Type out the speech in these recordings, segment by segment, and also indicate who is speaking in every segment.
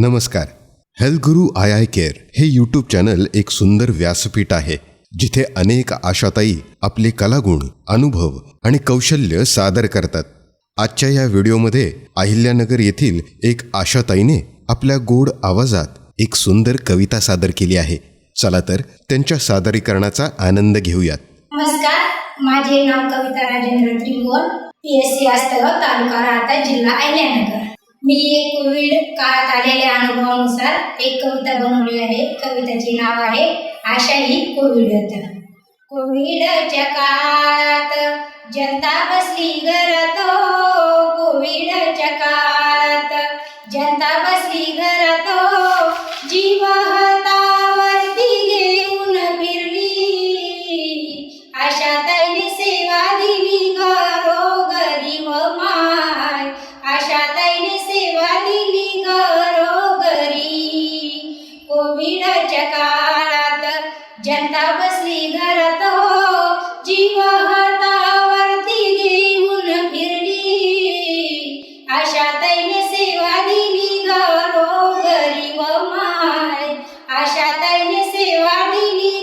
Speaker 1: नमस्कार. Health guru I I care हे YouTube channel एक सुंदर व्यासपीठ आहे जिथे अनेक आशाताई आपले कलागुण अनुभव आणि कौशल्य सादर करतात. आजच्या या व्हिडिओमध्ये अहिल्यानगर येथील एक आशाताईने आपल्या गोड आवाजात एक सुंदर कविता सादर केली आहे. चला तर त्यांच्या सादरीकरणाचा आनंद घेऊयात.
Speaker 2: नमस्कार माझे नाव Kavita Rajendra Tribhuvan P S C तालुका राहता जिल्हा अहिल्यानगर. मी कोविड काळात आलेल्या अनुभवानुसार एक कविता बनवली आहे. कवितेचे नाव आहे आशा ही कोविड. कोविडच्या काळात जनता बसली घरात. कोविडच्या काळात जनता बसली घरात हो जीव हातावरती घेऊन फिरली. आशा ताईने सेवा दिली घरोघरी गरीब माय. आशा ताईने सेवा दिली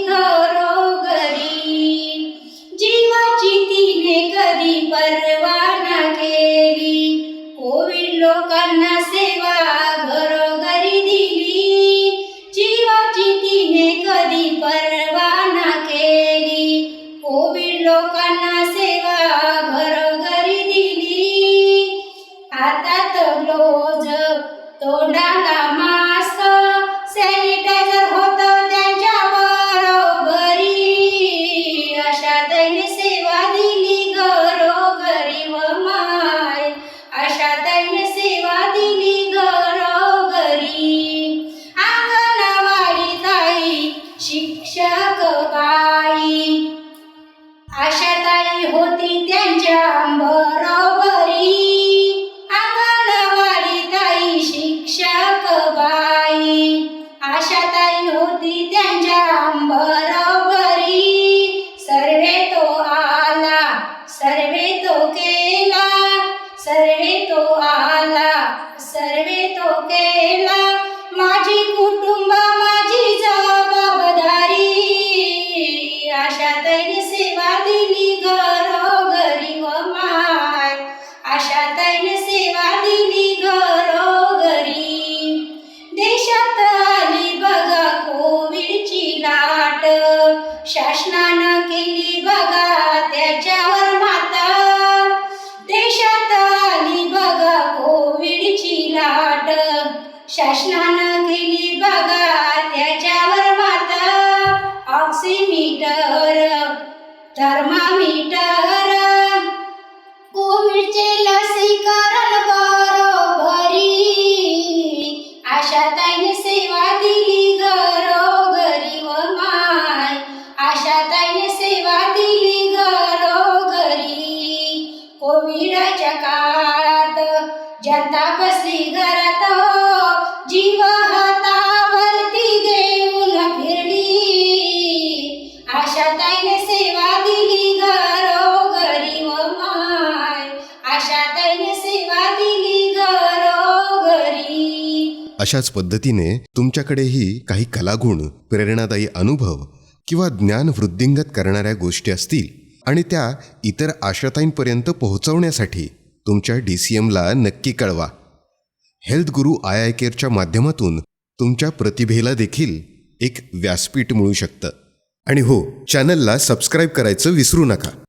Speaker 2: हातात ग्लोज तोंडाला मास्क सॅनिटायझर होत त्यांच्या बरोबरी अशा त्यांनी सेवा दिली गरो व माय. अशा त्यांनी सेवा दिली घरोघरी अंगणवाडी ताई शिक्षक बाई. अशा आशाताई होती त्यांच्या बरोबरी सर्वे तो आला सर्वे तो केला सर्वे तो आला सर्वे शासनानं केली बघा त्याच्यावर माता ऑक्सिमीटर थर्मामीटर कोविडचे लसीकरण बरोबरी. आशाताईने सेवा दिली.
Speaker 1: अशाच पद्धतीने तुमच्याकडेही काही कलागुण प्रेरणादायी अनुभव किंवा ज्ञान वृद्धिंगत करणाऱ्या गोष्टी असतील आणि त्या इतर आशाताईंपर्यंत पोहोचवण्यासाठी तुमच्या डी सी एमला नक्की कळवा. हेल्थ गुरु आय आय केअरच्या माध्यमातून तुमच्या प्रतिभेला देखील एक व्यासपीठ मिळू शकतं. आणि हो चॅनलला सबस्क्राईब करायचं विसरू नका.